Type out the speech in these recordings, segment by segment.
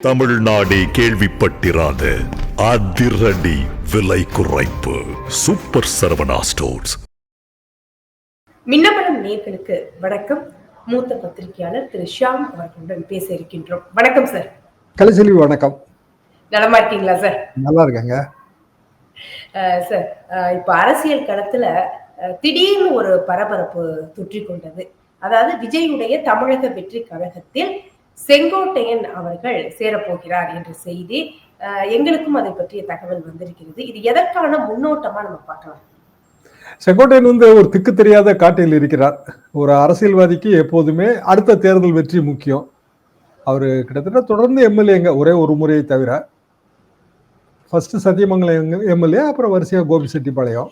தமிழ்நாடே கேள்விப்பட்டிராத அதிரடி விலை குறைப்பு. Super Saravana stores. மின்னமலம் நேர்களுக்கு வணக்கம். மூத்த பத்திரிகையாளர் திரு ஷியாம் அவர்களுடன் பேச இருக்கின்றோம். வணக்கம் சார். கலைசெல்வி வணக்கம். நலமா இருக்கீங்களா சார்? நல்லா இருக்காங்க. அஹ் சார் அஹ் இப்ப அரசியல் களத்துல அஹ், திடீர்னு ஒரு பரபரப்பு தொற்றிக் கொண்டது அதாவது விஜயுடைய தமிழக வெற்றி கழகத்தில் செங்கோட்டையன் அவர்கள் சேரப்போகிறார் என்ற செய்தி எங்களுக்கும் அதை பற்றிய தகவல் வந்திருக்கிறது. இது எதற்கான முன்னோட்டமா நம்ம பார்க்கலாம். செங்கோட்டையன் வந்து ஒரு திக்கு தெரியாத காட்டில் இருக்கிறார். ஒரு அரசியல்வாதிக்கு எப்போதுமே அடுத்த தேர்தல் வெற்றி முக்கியம். அவர் கிட்டத்தட்ட தொடர்ந்து எம்எல்ஏங்க ஒரே ஒரு முறையை தவிர. ஃபஸ்ட்டு சத்தியமங்கலம் எம்எல்ஏ அப்புறம் வரிசையா கோபிசெட்டிப்பாளையம்.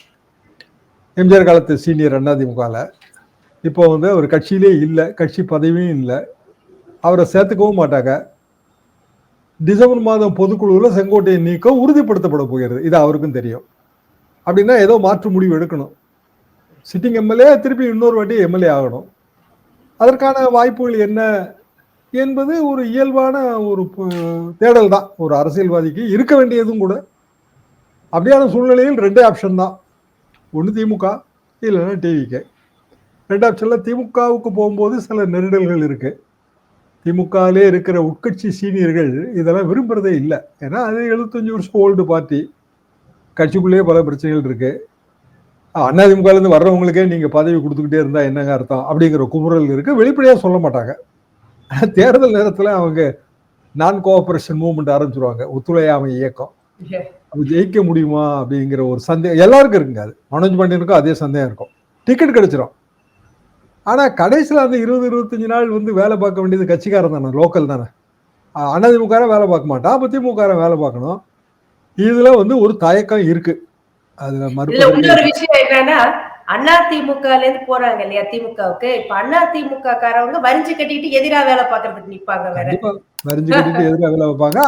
எம்ஜிஆர் காலத்து சீனியர் அண்ணாதிமுகவில் இப்போ வந்து அவர் கட்சியிலே இல்லை கட்சி பதவியும் இல்லை. அவரை சேர்த்துக்கவும் மாட்டாங்க. டிசம்பர் மாதம் பொதுக்குழுவில் செங்கோட்டையை நீக்கம் உறுதிப்படுத்தப்பட போகிறது. இது அவருக்கும் தெரியும். அப்படின்னா ஏதோ மாற்று முடிவு எடுக்கணும். சிட்டிங் எம்எல்ஏ திருப்பி இன்னொரு வாட்டி எம்எல்ஏ ஆகணும். அதற்கான வாய்ப்புகள் என்ன என்பது ஒரு இயல்பான ஒரு தேடல் தான். ஒரு அரசியல்வாதிக்கு இருக்க வேண்டியதும் கூட. அப்படியான சூழ்நிலையில் ரெண்டே ஆப்ஷன் தான். ஒன்று திமுக இல்லைன்னா டிவிக்கு. ரெண்டு ஆப்ஷனில் திமுகவுக்கு போகும்போது சில நெருடல்கள் இருக்குது திமுகவிலே இருக்கிற உட்கட்சி சீனியர்கள் இதெல்லாம் விரும்புறதே இல்லை. ஏன்னா அது எழுபத்தஞ்சு வருஷம் ஓல்டு பார்ட்டி. கட்சிக்குள்ளேயே பல பிரச்சனைகள் இருக்கு. அதிமுகலேருந்து வர்றவங்களுக்கே நீங்க பதவி கொடுத்துக்கிட்டே இருந்தா என்னங்க அர்த்தம்? அப்படிங்கிற குமுறல் இருக்கு. வெளிப்படையா சொல்ல மாட்டாங்க. தேர்தல் நேரத்துல அவங்க நான் கோஆபரேஷன் மூவ்மெண்ட் ஆரம்பிச்சிருவாங்க. ஒத்துழையாமை இயக்கம். அப்ப ஜெயிக்க முடியுமா அப்படிங்கிற ஒரு சந்தேகம். எல்லாருக்கும் இருக்குங்க அது. மனோஜ் பாண்டியனுக்கும் அதே சந்தேகம் இருக்கும். டிக்கெட் கிடைச்சிரும். ஆனா கடைசியில் அந்த இருபது இருபத்தஞ்சு நாள் வந்து வேலை பார்க்க வேண்டியது கட்சிக்காரன் தானே லோக்கல் தானே. அதிமுக வேலை பார்க்க மாட்டான் அப்ப திமுக வேலை பார்க்கணும். இதுல வந்து ஒரு தயக்கம் இருக்கு. அதுல மறுபடியும் இன்னொரு விஷயம் என்னன்னா அண்ணா திமுகல இருந்து போறாங்க இல்லையா திமுகவுக்கு? இப்ப அண்ணா திமுக காரவங்க வரிஞ்சு கட்டிட்டு எதிரா வேலை பாக்குறதுக்கு நிப்பாங்க வேற. வரிஞ்சு கட்டிட்டு எதிராக வேலை வைப்பாங்க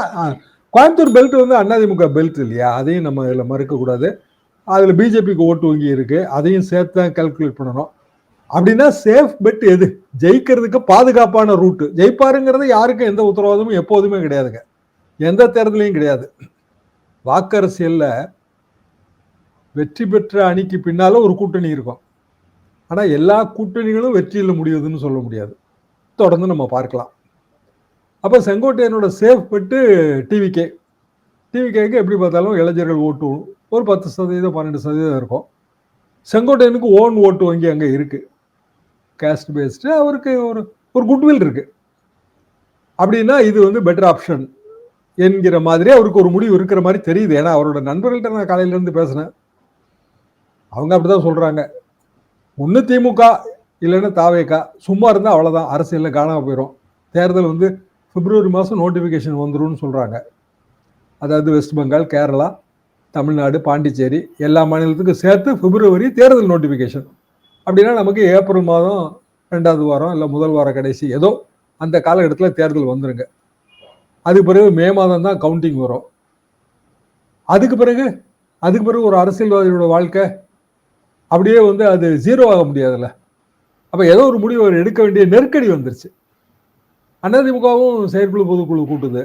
கோயம்புத்தூர் பெல்ட் வந்து அதிமுக பெல்ட் இல்லையா அதையும் நம்ம இதுல மறுக்க கூடாது அதுல பிஜேபிக்கு ஓட்டு வங்கி இருக்கு அதையும் சேர்த்து தான் கால்குலேட் பண்ணணும். அப்படின்னா சேஃப் பெட் எது? ஜெயிக்கிறதுக்கு பாதுகாப்பான ரூட்டு ஜெயிப்பாருங்கிறது யாருக்கும் எந்த உத்தரவாதமும் எப்போதுமே கிடையாதுங்க. எந்த தேர்தலையும் கிடையாது. வாக்கரசியல்ல வெற்றி பெற்ற அணிக்கு பின்னால ஒரு கூட்டணி இருக்கும். ஆனால் எல்லா கூட்டணிகளும் வெற்றியில் முடியுதுன்னு சொல்ல முடியாது. தொடர்ந்து நம்ம பார்க்கலாம். அப்போ செங்கோட்டையனோட சேஃப் பெட்டு டிவிகே டிவிகேக்கு எப்படி பார்த்தாலும் இளைஞர்கள் ஓட்டு ஒரு பத்து சதவீதம் பன்னெண்டு சதவீதம் இருக்கும். செங்கோட்டையனுக்கு ஓன் ஓட்டு வங்கி அங்கே இருக்குது கேஸ்ட் பேஸ்டு அவருக்கு ஒரு ஒரு குட்வில் இருக்கு. அப்படின்னா இது வந்து பெட்டர் ஆப்ஷன் என்கிற மாதிரி அவருக்கு ஒரு முடிவு இருக்கிற மாதிரி தெரியுது. ஏன்னா அவரோட நண்பர்கள்ட்ட நான் காலையிலேருந்து பேசினேன். அவங்க அப்படிதான் சொல்றாங்க. ஒன்று திமுக இல்லைன்னா தாவேக்கா. சும்மா இருந்தால் அவ்வளோதான் அரசியலில் காணாம போயிடும் தேர்தல் வந்து பிப்ரவரி மாதம் நோட்டிஃபிகேஷன் வந்துரும்னு சொல்கிறாங்க அதாவது வெஸ்ட் பெங்கால் கேரளா தமிழ்நாடு பாண்டிச்சேரி எல்லா மாநிலத்துக்கும் சேர்த்து பிப்ரவரி தேர்தல் நோட்டிஃபிகேஷன் அப்படின்னா நமக்கு ஏப்ரல் மாதம் ரெண்டாவது வாரம் இல்லை முதல் வார கடைசி ஏதோ அந்த காலகட்டத்தில் தேர்தல் வந்துருங்க. அதுக்கு பிறகு மே மாதம் தான் கவுண்டிங் வரும். அதுக்கு பிறகு அதுக்கு பிறகு ஒரு அரசியல்வாதியோட வாழ்க்கை அப்படியே வந்து அது ஜீரோ ஆக முடியாதுல்ல. அப்போ ஏதோ ஒரு முடிவு அவர் எடுக்க வேண்டிய நெருக்கடி வந்துருச்சு. அதிமுகவும் செயற்குழு பொதுக்குழு கூட்டுது.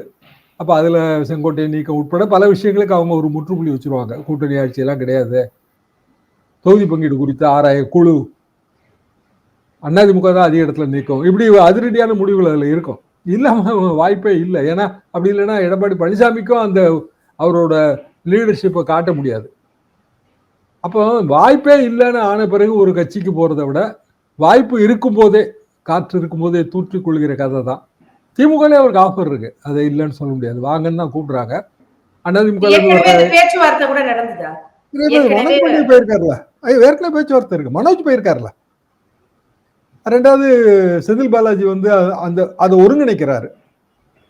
அப்போ அதில் செங்கோட்டை நீக்கம் உட்பட பல விஷயங்களுக்கு அவங்க ஒரு முற்றுப்புள்ளி வச்சுருவாங்க. கூட்டணி ஆட்சியெல்லாம் கிடையாது. தொகுதி பங்கீடு குறித்த ஆராய குழு அதிமுக தான் அதிக இடத்துல நீக்கும் இப்படி அதிரடியான முடிவுகள் அதில் இருக்கும். இல்லாம வாய்ப்பே இல்லை. ஏன்னா அப்படி இல்லைன்னா எடப்பாடி பழனிசாமிக்கும் அந்த அவரோட லீடர்ஷிப்பை காட்ட முடியாது. அப்போ வாய்ப்பே இல்லைன்னு ஆன பிறகு ஒரு கட்சிக்கு போறதை விட வாய்ப்பு இருக்கும்போதே காற்று இருக்கும்போதே தூற்றிக் கொள்கிற கதை தான். திமுகலே அவருக்கு ஆஃபர் இருக்கு. அதை இல்லைன்னு சொல்ல முடியாது. வாங்கன்னு தான் கூப்பிடுறாங்க. பேச்சுவார்த்தை கூட நடந்ததா? ஏற்கனவே- ஐயோ ஏற்கனவே பேச்சுவார்த்தை இருக்கு. மனோஜ் போயிருக்காருல. ரெண்டாவது செந்தில் பாலாஜி வந்து அந்த அதை ஒருங்கிணைக்கிறாரு.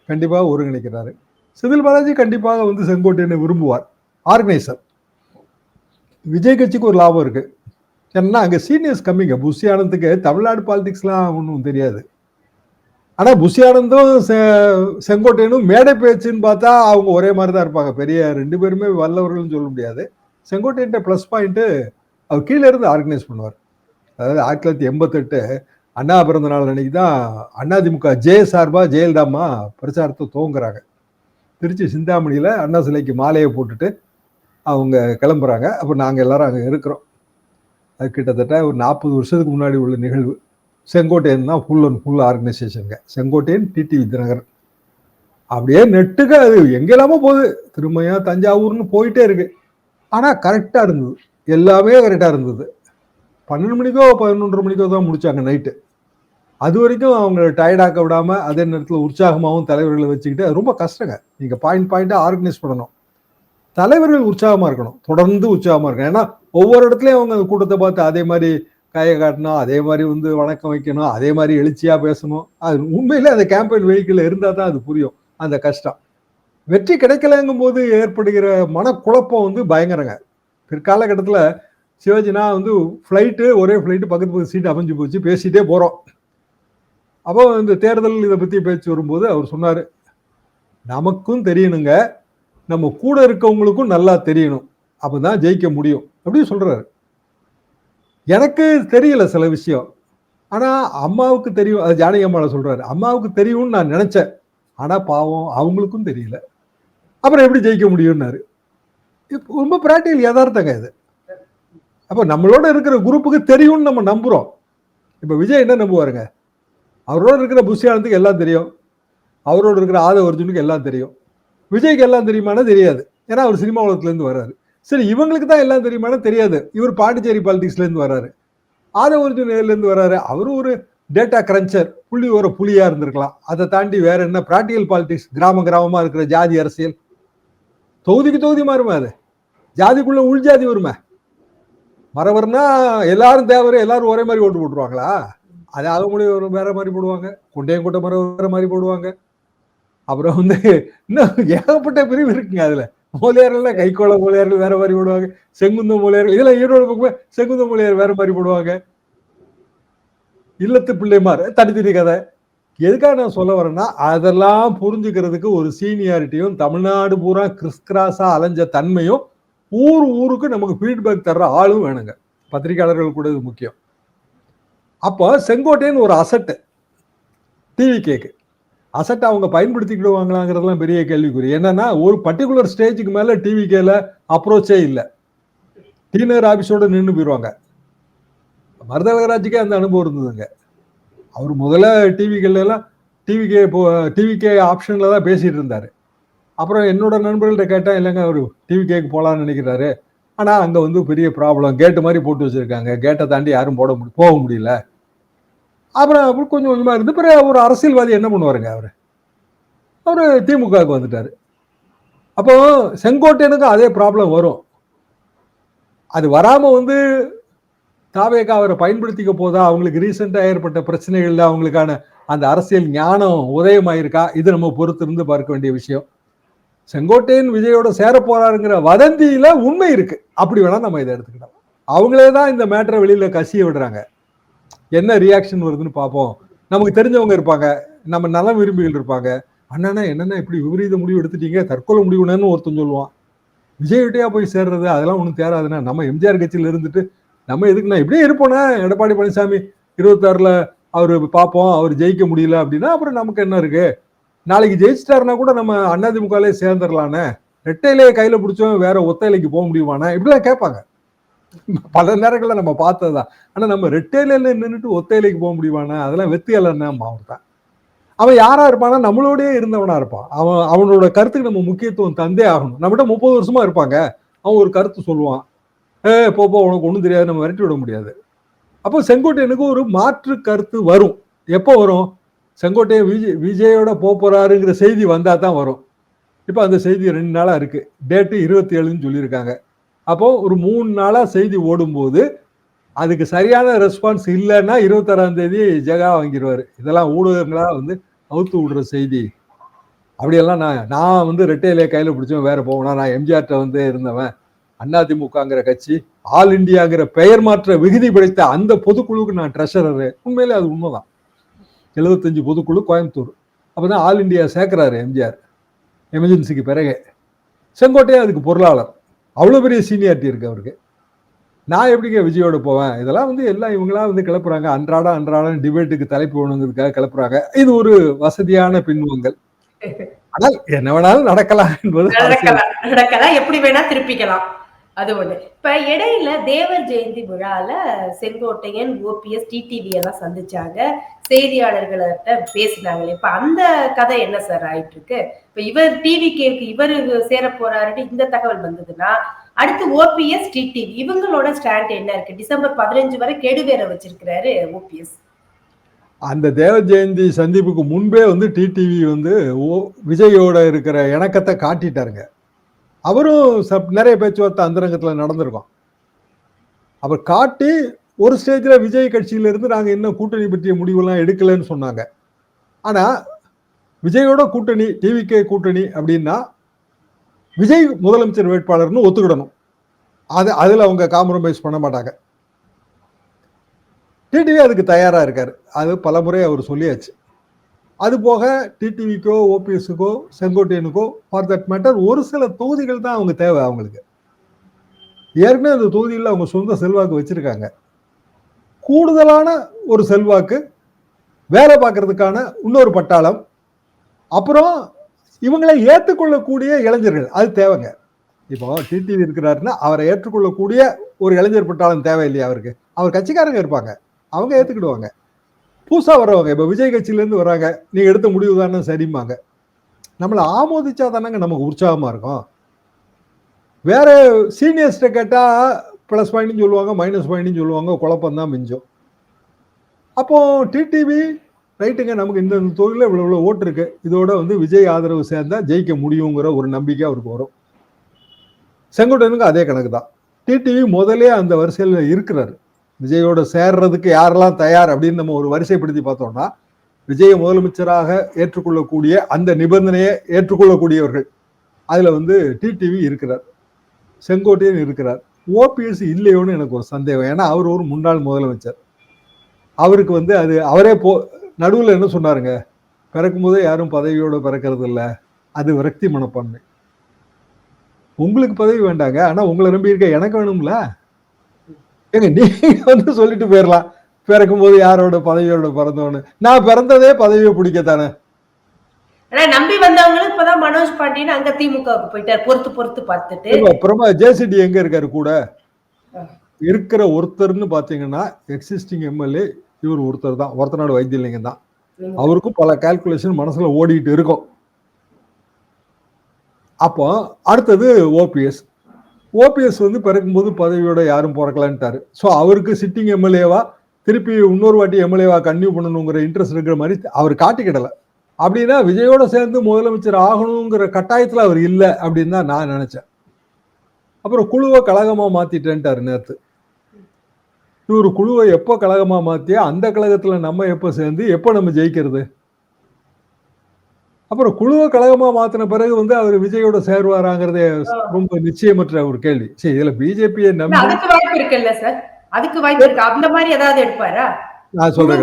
கண்டிப்பாக ஒருங்கிணைக்கிறாரு. செந்தில் பாலாஜி கண்டிப்பாக வந்து செங்கோட்டையனை விரும்புவார். ஆர்கனைசர். விஜய் கட்சிக்கு ஒரு லாபம் இருக்கு. ஏன்னா அங்கே சீனியர்ஸ் கம்மிங்க புஷி ஆனந்துக்கு தமிழ்நாடு பாலிடிக்ஸ்லாம் ஒன்றும் தெரியாது. ஆனால் புஷி ஆனந்தும் செ- செங்கோட்டையனும் மேடை பேச்சுன்னு பார்த்தா அவங்க ஒரே மாதிரி தான் இருப்பாங்க. பெரிய ரெண்டு பேருமே வல்லவர்கள்னு சொல்ல முடியாது. செங்கோட்டையன் ப்ளஸ் பாயிண்ட்டு அவர் கீழே இருந்து ஆர்கனைஸ் பண்ணுவார். அதாவது ஆயிரத்தி தொள்ளாயிரத்தி எண்பத்தெட்டு அண்ணா பிறந்த நாள் அன்னைக்கு தான் அண்ணாதிமுக ஜே சார்பா ஜெயலலிதாமா பிரச்சாரத்தை துவங்குறாங்க. திருச்சி சிந்தாமணியில் அண்ணா சிலைக்கு மாலையை போட்டுட்டு அவங்க கிளம்புறாங்க. அப்போ நாங்கள் எல்லாரும் அங்கே இருக்கிறோம். அது கிட்டத்தட்ட ஒரு நாற்பது வருஷத்துக்கு முன்னாடி உள்ள நிகழ்வு. செங்கோட்டையன் தான் ஃபுல் அண்ட் ஃபுல் ஆர்கனைசேஷனுங்க செங்கோட்டையன் டிடி வித்யநகர் அப்படியே நெட்டுக்கு அது எங்கெல்லாமோ போகுது. திருமையா தஞ்சாவூர்னு போயிட்டே இருக்கு. ஆனால் கரெக்டாக இருந்தது. எல்லாமே கரெக்டாக இருந்தது. பன்னெண்டு மணிக்கோ பதினொன்றரை மணிக்கோ தான் முடித்தாங்க நைட்டு அது வரைக்கும் அவங்க டயர்டாக்க விடாமல் அதே நேரத்தில் உற்சாகமாகவும் தலைவர்களை வச்சுக்கிட்டு ரொம்ப கஷ்டங்க. நீங்கள் பாயிண்ட் பாயிண்ட்டாக ஆர்கனைஸ் பண்ணணும். தலைவர்கள் உற்சாகமாக இருக்கணும். தொடர்ந்து உற்சாகமாக இருக்கணும். ஏன்னா ஒவ்வொரு இடத்துலையும் அவங்க அந்த கூட்டத்தை பார்த்து அதே மாதிரி கையை காட்டணும் அதே மாதிரி வந்து வணக்கம் வைக்கணும் அதே மாதிரி எழுச்சியாக பேசணும். அது உண்மையில் அந்த கேம்பெயின் வெஹிக்கிள் இருந்தால் தான் அது புரியும். அந்த கஷ்டம். வெற்றி கிடைக்கலங்கும் போது ஏற்படுகிற மனக்குழப்பம் வந்து பயங்கரங்க. பிற்காலகட்டத்தில் சிவாஜினா வந்து ஃப்ளைட்டு ஒரே ஃப்ளைட்டு பக்கத்து பக்கத்து சீட்டு அமைஞ்சு போச்சு பேசிகிட்டே போகிறோம் அப்போ இந்த தேர்தல் இதை பற்றி பேச்சு வரும்போது அவர் சொன்னார் நமக்கும் தெரியணுங்க. நம்ம கூட இருக்கவங்களுக்கும் நல்லா தெரியணும். அப்போ தான் ஜெயிக்க முடியும். அப்படின்னு சொல்கிறாரு எனக்கு தெரியல சில விஷயம். ஆனால் அம்மாவுக்கு தெரியும் அது ஜானகி அம்மாவை சொல்கிறாரு அம்மாவுக்கு தெரியும்னு நான் நினச்சேன். ஆனால் பாவம் அவங்களுக்கும் தெரியல. அப்புறம் எப்படி ஜெயிக்க முடியும்னாரு? ரொம்ப பிராக்டிகல் யதார்த்தங்க இது. அப்போ நம்மளோட இருக்கிற குரூப்புக்கு தெரியும்னு நம்ம நம்புகிறோம் இப்போ விஜய் என்ன நம்புவாருங்க? அவரோட இருக்கிற புஷியானத்துக்கு எல்லாம் தெரியும். அவரோட இருக்கிற ஆதவ அர்ஜுனுக்கு எல்லாம் தெரியும். விஜய்க்கு எல்லாம் தெரியுமானா தெரியாது. ஏன்னா அவர் சினிமா உலகத்துலேருந்து வர்றாரு சரி இவங்களுக்கு தான் எல்லாம் தெரியுமானா தெரியாது. இவர் பாண்டிச்சேரி பாலிடிக்ஸ்லேருந்து வர்றாரு ஆதவ அர்ஜுன் வர்றாரு அவரும் ஒரு டேட்டா கிரன்ச்சர் புள்ளி ஒரு புலியாக இருந்திருக்கலாம். அதை தாண்டி வேற என்ன? பிராக்டிகல் பாலிடிக்ஸ் கிராம கிராமமாக இருக்கிற ஜாதி அரசியல் தொகுதிக்கு தொகுதி மாறுமா அது? ஜாதிக்குள்ள உள் ஜாதி வருமா? மறவர்னா எல்லாரும் தேவரு எல்லாரும் ஒரே மாதிரி ஓட்டு போட்டுருவாங்களா? அது அவங்க வேற மாதிரி போடுவாங்க. குண்டையும் கூட்ட மரம் வேற மாதிரி போடுவாங்க. அப்புறம் வந்து இன்னும் ஏகப்பட்ட பிரிவு இருக்குங்க அதுல. மூலியார்கள் கைகோள மூலியார்கள் வேற மாதிரி போடுவாங்க. செங்குந்த மூலியார்கள் இதெல்லாம் ஈரோடு பக்கம் செங்குந்த மூலையார் வேற மாதிரி போடுவாங்க. இல்லத்து பிள்ளைமார் தனித்தனி கதை. எதுக்காக நான் சொல்ல வரேன்னா அதெல்லாம் புரிஞ்சுக்கிறதுக்கு ஒரு சீனியாரிட்டியும் தமிழ்நாடு பூரா கிறிஸ்கிராஸா அலைஞ்ச தன்மையும் ஊர் ஊருக்கு நமக்கு ஃபீட்பேக் தர்ற ஆளும் வேணுங்க. பத்திரிகையாளர்கள் கூட இது முக்கியம். அப்போ செங்கோட்டையன் ஒரு அசட்டு டிவி கேக்கு அசட்டை அவங்க பயன்படுத்திக்கிடுவாங்களாங்கிறதுலாம் பெரிய கேள்விக்குறி. என்னன்னா ஒரு பர்டிகுலர் ஸ்டேஜுக்கு மேலே டிவி கேல அப்ரோச்சே இல்லை. டீனர் ஆஃபீஸோடு நின்று போயிடுவாங்க மருதகராஜுக்கே அந்த அனுபவம் இருந்ததுங்க. அவர் முதல்ல டிவிகள்லாம் டிவிக்கே டிவிகே டிவிகே ஆப்ஷனில் தான் பேசிகிட்டு இருந்தார் அப்புறம் என்னோட நண்பர்கள்ட்ட கேட்டால் இல்லைங்க அவர் டிவி கேக்கு போகலான்னு நினைக்கிறாரு. ஆனால் அங்கே வந்து பெரிய ப்ராப்ளம் கேட்டு மாதிரி போட்டு வச்சுருக்காங்க. கேட்டை தாண்டி யாரும் போட முடி போக முடியல. அப்புறம் அப்புறம் கொஞ்சம் கொஞ்சமாக இருந்து பிறகு ஒரு அரசியல்வாதி என்ன பண்ணுவாருங்க அவர்? அவர் திமுகவுக்கு வந்துட்டார். அப்போ செங்கோட்டையனுக்கும் அதே ப்ராப்ளம் வரும். அது வராமல் வந்து தாவேகா அவரை பயன்படுத்திக்க போதா? அவங்களுக்கு ரீசெண்டாக ஏற்பட்ட பிரச்சனைகள்ல அவங்களுக்கான அந்த அரசியல் ஞானம் உதயமாயிருக்கா? இது நம்ம பொறுத்து இருந்து பார்க்க வேண்டிய விஷயம். செங்கோட்டையன் விஜயோட சேர போறாருங்கிற வதந்தியில உண்மை இருக்கு. அப்படி வேணா நம்ம இதை எடுத்துக்கிட்டோம் அவங்களே தான் இந்த மேட்டரை வெளியில கசிய விடுறாங்க. என்ன ரியாக்ஷன் வருதுன்னு பார்ப்போம். நமக்கு தெரிஞ்சவங்க இருப்பாங்க. நம்ம நல விரும்பிகள் இருப்பாங்க. அண்ணா என்னென்ன இப்படி விபரீத முடிவு எடுத்துட்டீங்க? தற்கொலை முடிவுனு ஒருத்தன் சொல்லுவான். விஜய்கிட்டயா போய் சேர்றது? அதெல்லாம் ஒன்றும் தேராதுன்னா நம்ம எம்ஜிஆர் கட்சியில் இருந்துட்டு நம்ம எதுக்குண்ணா இப்படியே இருப்போண்ணா எடப்பாடி பழனிசாமி இருபத்தாறுல அவர் பார்ப்போம் அவர் ஜெயிக்க முடியல அப்படின்னா அப்புறம் நமக்கு என்ன இருக்கு? நாளைக்கு ஜெயிச்சிட்டாருன்னா கூட நம்ம அண்ணாதிமுகலே சேர்ந்துடலானே ரெட்டையிலேயே கையில பிடிச்சோம் வேற ஒத்தையிலைக்கு போக முடியுமாண்ணா இப்படிலாம் கேட்பாங்க. பல நேரங்களில் நம்ம பார்த்ததுதான். ஆனா நம்ம ரெட்டையில நின்றுட்டு ஒத்தையிலைக்கு போக முடியுமாண்ணா அதெல்லாம் வெத்தியலன்னா அவர் தான் அவன் யாரா இருப்பானா? நம்மளோடயே இருந்தவனா இருப்பான். அவன் அவனோட கருத்துக்கு நம்ம முக்கியத்துவம் தந்தே ஆகணும். நம்மகிட்ட முப்பது வருஷமா இருப்பாங்க. அவன் ஒரு கருத்து சொல்லுவான். ஏ போப்போ உனக்கு ஒன்றும் தெரியாது நம்ம விரட்டி விட முடியாது. அப்போ செங்கோட்டையனுக்கு ஒரு மாற்று கருத்து வரும். எப்போ வரும்? செங்கோட்டையன் விஜய் விஜயோட போக போறாருங்கிற செய்தி வந்தால் தான் வரும். இப்போ அந்த செய்தி ரெண்டு நாளாக இருக்குது டேட்டு இருபத்தி ஏழுன்னு சொல்லியிருக்காங்க. அப்போ ஒரு மூணு நாளாக செய்தி ஓடும்போது அதுக்கு சரியான ரெஸ்பான்ஸ் இல்லைன்னா இருபத்தாறாம் தேதி ஜெகா வாங்கிடுவார் இதெல்லாம் ஊடகங்களாக வந்து அவுத்து விடுற செய்தி. அப்படியெல்லாம் நான் நான் வந்து ரெட்டையிலே கையில் பிடிச்சவன் வேற போகணும் நான் எம்ஜிஆர்ட்ட வந்து இருந்தவன். அதிமுகங்கிற கட்சி ஆல் இந்தியாங்கிற பெயர் மாற்ற விகுதி படைத்த அந்த பொதுக்குழுவுக்கு நான் ட்ரெஷரரு. உண்மையிலே அது உண்மைதான். எழுபத்தஞ்சு பொதுக்குழு கோயம்புத்தூர். அப்பதான் ஆல் இந்தியா சேர்க்குறாரு எம்ஜிஆர். எமர்ஜென்சிக்கு பிறகு. செங்கோட்டையே அதுக்கு பொருளாளர். அவ்வளோ பெரிய சீனியாரிட்டி இருக்கு அவருக்கு. நான் எப்படிங்க விஜயோட போவேன்? இதெல்லாம் வந்து எல்லாம் இவங்களாம் வந்து கிளப்புறாங்க. அன்றாட அன்றாட டிபேட்டுக்கு தலைப்பு வேணுங்கிறதுக்காக கிளப்புறாங்க. இது ஒரு வசதியான பின்வங்கள். ஆனால் என்ன வேணாலும் நடக்கலாம் என்பது நடக்கலாம். எப்படி வேணா திருப்பிக்கலாம். அது ஒண்ணு. இப்ப இடையில தேவர் ஜெயந்தி விழால செங்கோட்டையன் ஓபிஎஸ் டிடிவி எல்லாம் சந்திச்சாங்க. செய்தியாளர்கள்ட்ட பேசினாங்களே இப்ப அந்த கதை என்ன சார் ஆயிட்டு இருக்கு இப்ப இவர் டிவி கேக்கு இவர் சேர போறாருன்னு இந்த தகவல் வந்ததுன்னா அடுத்து ஓபிஎஸ் டிடிவி இவங்களோட ஸ்டாண்ட் என்ன இருக்கு? டிசம்பர் பதினஞ்சு வரை கெடுவேற வச்சிருக்கிறாரு ஓபிஎஸ். அந்த தேவ ஜெயந்தி சந்திப்புக்கு முன்பே வந்து டிடிவி வந்து ஓ- விஜயோட இருக்கிற இணக்கத்தை காட்டிட்டாருங்க. அவரும் சப் நிறைய பேச்சுவார்த்தை அந்தரங்கத்தில் நடந்திருக்கும். அவர் காட்டி ஒரு ஸ்டேஜில் விஜய் கட்சியிலிருந்து நாங்கள் இன்னும் கூட்டணி பற்றிய முடிவெல்லாம் எடுக்கலைன்னு சொன்னாங்க. ஆனால் விஜயோட கூட்டணி டிவிகே கூட்டணி அப்படின்னா விஜய் முதலமைச்சர் வேட்பாளர்னு ஒத்துக்கிடணும். அது அதில் அவங்க காம்ப்ரமைஸ் பண்ண மாட்டாங்க. டிடிவி அதுக்கு தயாராக இருக்கார். அது பலமுறை அவர் சொல்லியாச்சு. அது போக டிடிவிக்கோ ஓபிஎஸ்க்கோ செங்கோட்டையனுக்கோ ஃபார் தட் மேட்டர் ஒரு சில தொகுதிகள் தான் அவங்க தேவை அவங்களுக்கு. ஏற்கனவே அந்த தொகுதியில் அவங்க சொந்த செல்வாக்கு வச்சுருக்காங்க. கூடுதலான ஒரு செல்வாக்கு வேலை பார்க்கறதுக்கான இன்னொரு பட்டாளம் அப்புறம் இவங்களை ஏற்றுக்கொள்ளக்கூடிய இளைஞர்கள் அது தேவைங்க. இப்போ டிடிவி இருக்கிறாருன்னா அவரை ஏற்றுக்கொள்ளக்கூடிய ஒரு இளைஞர் பட்டாளம் தேவை இல்லையா அவருக்கு? அவர் கட்சிக்காரங்க இருப்பாங்க. அவங்க ஏற்றுக்கிடுவாங்க புதுசாக வர்றவங்க இப்போ விஜய் கட்சியிலேருந்து வராங்க நீங்கள் எடுத்த முடிவு தானே சரிம்பாங்க. நம்மளை ஆமோதிச்சா தானேங்க நமக்கு உற்சாகமாக இருக்கும். வேற சீனியர்ஸ்ட்டை கேட்டால் ப்ளஸ் பாயிண்ட்னு சொல்லுவாங்க மைனஸ் பாயிண்ட்னு சொல்லுவாங்க குழப்பம் தான் மிஞ்சும். அப்போ டிடிவி ரைட்டுங்க நமக்கு இந்த தொழிலில் இவ்வளோ இவ்வளோ ஓட்டு இருக்கு. இதோட வந்து விஜய் ஆதரவு சேர்ந்தால் ஜெயிக்க முடியுங்கிற ஒரு நம்பிக்கை அவருக்கு வரும். செங்கோட்டனுக்கு அதே கணக்கு தான் டிடிவி முதலே அந்த வரிசையில் இருக்கிறாரு. விஜயோட சேர்றதுக்கு யாரெல்லாம் தயார் அப்படின்னு நம்ம ஒரு வரிசைப்படுத்தி பார்த்தோம்னா விஜயை முதலமைச்சராக ஏற்றுக்கொள்ளக்கூடிய அந்த நிபந்தனையை ஏற்றுக்கொள்ளக்கூடியவர்கள். அதில் வந்து டிடிவி இருக்கிறார் செங்கோட்டையன் இருக்கிறார். ஓபிஎஸ் இல்லையோன்னு எனக்கு ஒரு சந்தேகம். ஏன்னா அவர் ஒரு முன்னாள் முதலமைச்சர். அவருக்கு வந்து அது அவரே போ நடுவில் என்ன சொன்னாருங்க? பிறக்கும் போதே யாரும் பதவியோடு பிறக்கிறது இல்லை. அது விரக்தி மனப்பான்மை. உங்களுக்கு பதவி வேண்டாங்க. ஆனால் உங்களை நம்பி இருக்க எனக்கு வேணும்ல? ஏங்க நீங்க வந்து சொல்லிட்டு போயிடலாம் பிறக்கும் போது யாரோட பதவியோட பிறந்தோன்னு. நான் பிறந்ததே பதவியை பிடிக்கத்தானே? ஆனா நம்பி வந்தவங்களும் இப்பதான் மனோஜ் பாண்டியன் அங்க திமுகவுக்கு போயிட்டார். பொறுத்து பொறுத்து பார்த்துட்டு. அப்புறமா ஜேசிடி எங்க இருக்காரு கூட. இருக்கிற ஒருத்தர்னு பாத்தீங்கன்னா எக்ஸிஸ்டிங் எம்எல்ஏ இவர் ஒருத்தர் தான். ஒருத்தனோட வைத்தியலிங்கம் தான். அவருக்கும் பல கால்குலேஷன் மனசுல ஓடிட்டு இருக்கும். அப்போ அடுத்தது ஓபிஎஸ். ஓபிஎஸ் வந்து பிறக்கும்போது பதவியோட யாரும் பிறக்கலான்ட்டாரு. ஸோ அவருக்கு சிட்டிங் எம்எல்ஏவா திருப்பி இன்னொரு வாட்டி எம்எல்ஏவா கன்யூ பண்ணணுங்கிற இன்ட்ரெஸ்ட் இருக்கிற மாதிரி அவர் காட்டிக்கிடலை. அப்படின்னா விஜயோட சேர்ந்து முதலமைச்சர் ஆகணுங்கிற கட்டாயத்தில் அவர் இல்லை அப்படின்னு தான் நான் நினைச்சேன். அப்புறம் குழுவை கழகமாக மாத்திட்டேன்ட்டாரு நேற்று இவர் குழுவை எப்போ கழகமாக மாற்றியா அந்த கழகத்தில் நம்ம எப்போ சேர்ந்து எப்போ நம்ம ஜெயிக்கிறது? அப்புறம் குழுவை கழகமா மாத்தின பிறகு வந்து அவர் விஜயோட சேருவாராங்கிறதே ரொம்ப நிச்சயமற்ற ஒரு கேள்வி. சரி இதுல பிஜேபியை நம்பி அதுக்கு வாய்ப்பு இருக்குல்ல சார்? அதுக்கு வாய்ப்பு இருக்கு. அந்த மாதிரி ஏதாவது எடுப்பாரா? நான் சொல்றேன்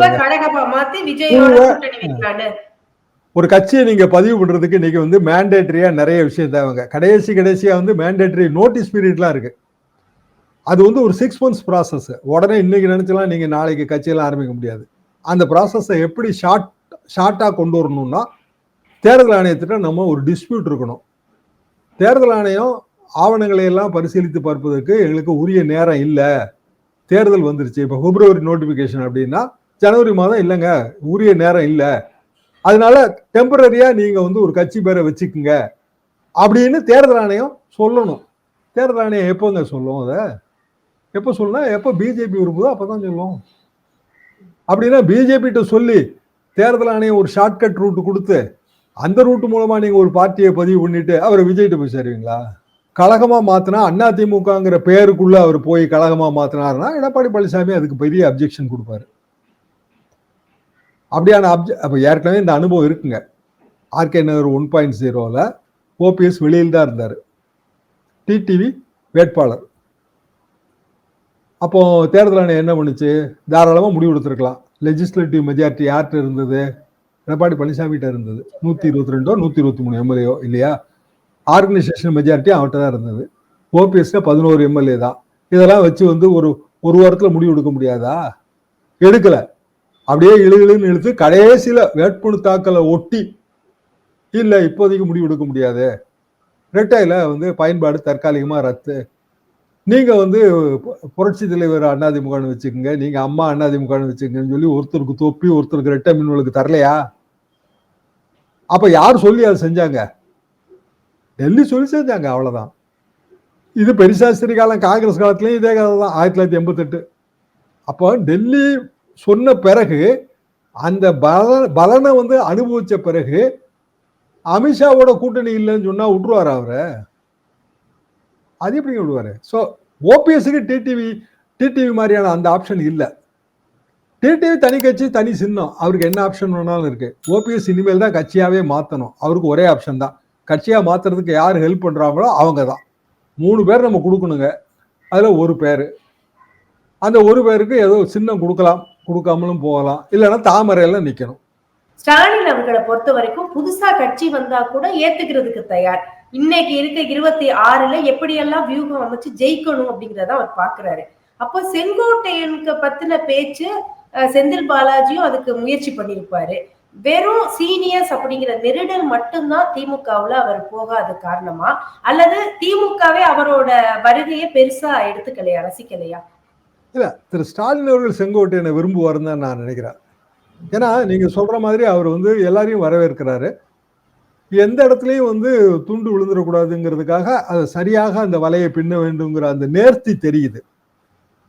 ஒரு கட்சியை நீங்க பதிவு பண்றதுக்கு இன்னைக்கு வந்து மேண்டேட்டரியா நிறைய விஷயம் தேவைங்க. கடைசி கடைசியா வந்து மேண்டேட்டரி நோட்டீஸ் பீரியட்லாம் இருக்கு. அது வந்து ஒரு சிக்ஸ் மந்த்ஸ் ப்ராசஸ் உடனே இன்னைக்கு நினைச்சலாம் நீங்க நாளைக்கு கட்சியெல்லாம் ஆரம்பிக்க முடியாது. அந்த ப்ராசஸை எப்படி ஷார்ட் ஷார்ட்டா கொண்டு வரணும்னா தேர்தல் ஆணையத்திட்ட நம்ம ஒரு டிஸ்பியூட் இருக்கணும். தேர்தல் ஆணையம் ஆவணங்களை எல்லாம் பரிசீலித்து பார்ப்பதற்கு எங்களுக்கு உரிய நேரம் இல்லை. தேர்தல் வந்துருச்சு. இப்போ பிப்ரவரி நோட்டிஃபிகேஷன் அப்படின்னா ஜனவரி மாதம் இல்லைங்க. உரிய நேரம் இல்லை. அதனால டெம்பரரியாக நீங்கள் வந்து ஒரு கட்சி பேரை வச்சுக்குங்க. அப்படின்னு தேர்தல் ஆணையம் சொல்லணும். தேர்தல் ஆணையம் எப்போங்க சொல்லும் அதை? எப்போ சொல்லணும் எப்போ பிஜேபி விரும்புதோ அப்பதான் சொல்லும். அப்படின்னா பிஜேபிகிட்ட சொல்லி தேர்தல் ஆணையம் ஒரு ஷார்ட்கட் ரூட் கொடுத்து அந்த ரூட் மூலமா நீங்க ஒரு பார்ட்டியை பதிவு பண்ணிட்டு அவர் விஜய்கிட்ட போய் சேருவீங்களா? கழகமா மாத்தினா அண்ணா திமுகங்கிற பேருக்குள்ள அவர் போய் கழகமா மாத்தினாருன்னா எடப்பாடி பழனிசாமி அதுக்கு பெரிய அப்ஜெக்ஷன் கொடுப்பாரு. அப்படியான அப்ஜெ அப்போ ஏற்கனவே இந்த அனுபவம் இருக்குங்க. ஆர்கே நகர் ஒன் பாயிண்ட் ஜீரோவில் ஓபிஎஸ் வெளியில் தான் இருந்தார். டிடிவி வேட்பாளர். அப்போ தேர்தல் ஆணையம் என்ன பண்ணுச்சு? தாராளமாக முடிவு எடுத்திருக்கலாம். லெஜிஸ்லேட்டிவ் மெஜாரிட்டி யார்கிட்ட இருந்தது? எடப்பாடி பழனிசாமிகிட்ட இருந்தது. நூற்றி இருபத்தி ரெண்டோ நூற்றி இருபத்தி மூணு எம்எல்ஏயோ இல்லையா? ஆர்கனைசேஷன் மெஜாரிட்டி அவன்கிட்ட தான் இருந்தது. ஓபிஎஸ்ல பதினோரு எம்எல்ஏ தான். இதெல்லாம் வச்சு வந்து ஒரு ஒரு வாரத்தில் முடிவு எடுக்க முடியாதா? எடுக்கல. அப்படியே இழுகிழுன்னு இழுத்து கடைசியில வேட்புமனு தாக்கலை ஒட்டி இல்லை இப்போதைக்கு முடிவு எடுக்க முடியாது? ரெட்டையில வந்து பயன்பாடு தற்காலிகமாக ரத்து நீங்கள் வந்து புரட்சி தலைவர் அதிமுகன்னு வச்சுக்கோங்க. நீங்கள் அம்மா அண்ணாதிமுகன்னு வச்சுக்கோங்கன்னு சொல்லி ஒருத்தருக்கு தொப்பி ஒருத்தருக்கு ரெட்டை மின்வலுக்கு தரலையா? அப்போ யார் சொல்லி அதை செஞ்சாங்க? டெல்லி சொல்லி செஞ்சாங்க அவ்வளோதான் இது பெரிசாஸ்திரி காலம் காங்கிரஸ் காலத்துலேயும் இதே கதை தான் ஆயிரத்தி தொள்ளாயிரத்தி எண்பத்தெட்டு. அப்போ டெல்லி சொன்ன பிறகு அந்த பல பலனை வந்து அனுபவித்த பிறகு அமித்ஷாவோட கூட்டணி இல்லைன்னு சொன்னால் விட்ருவார் அவரை? அது எப்படி விடுவார்? ஸோ ஓபிஎஸ்க்கு டிடிவி டிடிவி மாதிரியான அந்த ஆப்ஷன் இல்லை. டிடிவி தனி கட்சி தனி சின்னம். அவருக்கு என்ன ஆப்ஷன் வேணாலும் இருக்கு. ஓபிஎஸ் இனிமேல் தான் கட்சியாவே மாற்றணும் அவருக்கு ஒரே ஆப்ஷன் தான். கட்சியா மாத்துறதுக்கு யார் ஹெல்ப் பண்றாங்களோ அவங்க தான். மூணு பேர் நம்ம கொடுக்கணுங்க. அதுல ஒரு பேர். அந்த ஒரு பேருக்கு ஏதோ சின்னம் கொடுக்கலாம் கொடுக்காமலும் போகலாம். இல்லைன்னா தாமரையில் நிக்கணும். ஸ்டாலின் அவர்களை பொறுத்த வரைக்கும் புதுசா கட்சி வந்தா கூட ஏத்துக்கிறதுக்கு தயார். இன்னைக்கு இருக்க இருபத்தி ஆறுல எப்படியெல்லாம் வியூகம் அமைச்சு ஜெயிக்கணும் அப்படிங்கறத அவர் பாக்குறாரு. அப்போ செங்கோட்டையனுக்கு பத்தின பேச்சு செந்தில் பாலாஜியும் அதுக்கு முயற்சி பண்ணியிருப்பாரு. வெறும் சீனியர்ஸ் அப்படிங்கிற நெருடல் மட்டும்தான் திமுகவுல அவர் போகாத காரணமா? அல்லது திமுகவே அவரோட வருகையை பெருசா எடுத்துக்கலையா ரசிக்கலையா? திரு ஸ்டாலின் அவர்கள் செங்கோட்டையனை விரும்புவாருன்னு தான் நான் நினைக்கிறேன். ஏன்னா நீங்க சொல்ற மாதிரி அவர் வந்து எல்லாரையும் வரவேற்கிறாரு. எந்த இடத்துலையும் வந்து துண்டு விழுந்துடக்கூடாதுங்கிறதுக்காக அதை சரியாக அந்த வலையை பின்ன வேண்டுங்கிற அந்த நேர்த்தி தெரியுது.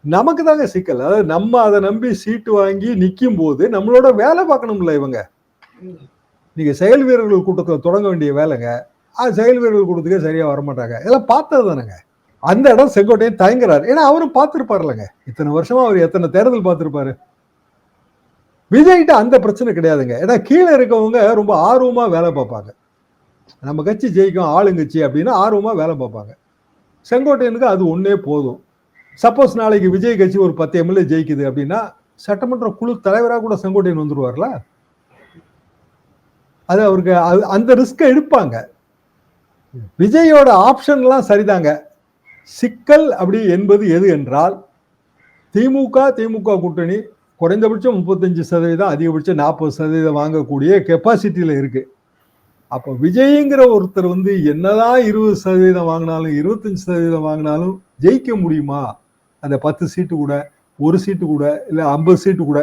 நமக்கு தாங்க சிக்கல். அதாவது நம்ம அதை நம்பி சீட்டு வாங்கி நிற்கும் போது நம்மளோட வேலை பார்க்கணும்ல இவங்க. நீங்கள் செயல் வீரர்கள் கூட்டத்தை தொடங்க வேண்டிய வேலைங்க. அது செயல் வீரர்கள் கூட்டத்துக்கே சரியாக வரமாட்டாங்க. இதெல்லாம் பார்த்தது தானேங்க. அந்த இடம் செங்கோட்டையும் தயங்குறாரு. ஏன்னா அவரும் பார்த்துருப்பாருலங்க. இத்தனை வருஷமா அவர் எத்தனை தேர்தல் பார்த்துருப்பாரு. விஜய்கிட்ட அந்த பிரச்சனை கிடையாதுங்க. ஏன்னா கீழே இருக்கவங்க ரொம்ப ஆர்வமாக வேலை பார்ப்பாங்க. நம்ம கட்சி ஜெயிக்கும் ஆளுங்கட்சி அப்படின்னா ஆர்வமாக வேலை பார்ப்பாங்க. செங்கோட்டையனுக்கு அது ஒன்றே போதும். சப்போஸ் நாளைக்கு விஜய் கட்சி ஒரு பத்து எம்எல்ஏ ஜெயிக்குது அப்படின்னா சட்டமன்ற குழு தலைவராக கூட செங்கோட்டையன் வந்துடுவார்ல அது அவருக்கு அது- அந்த ரிஸ்க்கை எடுப்பாங்க. விஜயோட ஆப்ஷன்லாம் சரிதாங்க. சிக்கல் அப்படி என்பது எது என்றால் திமுக திமுக கூட்டணி குறைந்தபட்சம் முப்பத்தஞ்சு சதவீதம் அதிகபட்சம் நாற்பது சதவீதம் வாங்கக்கூடிய கெப்பாசிட்டியில் இருக்குது அப்போ விஜய்ங்கிற ஒருத்தர் வந்து என்னதான் இருபது சதவீதம் வாங்கினாலும் இருபத்தஞ்சு சதவீதம் வாங்கினாலும் ஜெயிக்க முடியுமா? அந்த பத்து சீட்டு கூட ஒரு சீட்டு கூட இல்லை ஐம்பது சீட்டு கூட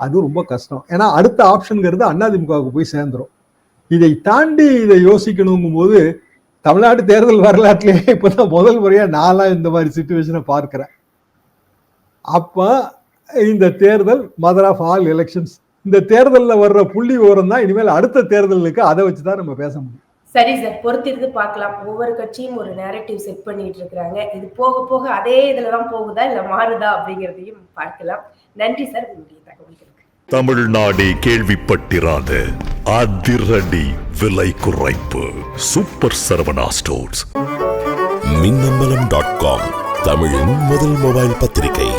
அது ரொம்ப கஷ்டம். ஏன்னா அடுத்த ஆப்ஷனுங்கிறது அதிமுகவுக்கு போய் சேர்ந்துரும். இதை தாண்டி இதை யோசிக்கணுங்கும் போது தமிழ்நாடு தேர்தல் வரலாற்றிலேயே இப்பதான் முதல் முறையாக நான்லாம் இந்த மாதிரி சுச்சுவேஷனை பார்க்குறேன். அப்போ இந்த தேர்தல் மதர் ஆஃப் ஆல் எலெக்ஷன்ஸ் இந்த தேர்தலில் வர்ற புள்ளி விவரம் தான் இனிமேல் அடுத்த தேர்தலுக்கு அதை வச்சு தான் நம்ம பேச முடியும். சரி சார் பொறுத்திருந்து பார்க்கலாம். ஒவ்வொரு கட்சியும் ஒரு நேரட்டிவ் செட் பண்ணிட்டு இருக்கிறாங்க. இது போக போக அதே இதுல தான் போகுதா இல்ல மாறுதா அப்படிங்கிறதையும் பார்க்கலாம். நன்றி சார். உங்களுடைய தகவல்களுக்கு. தமிழ்நாடே கேள்விப்பட்டிராத அதிரடி விலை குறைப்பு. Super Saravana stores. Minnambalam dot com தமிழின் முதல் மொபைல் பத்திரிகை.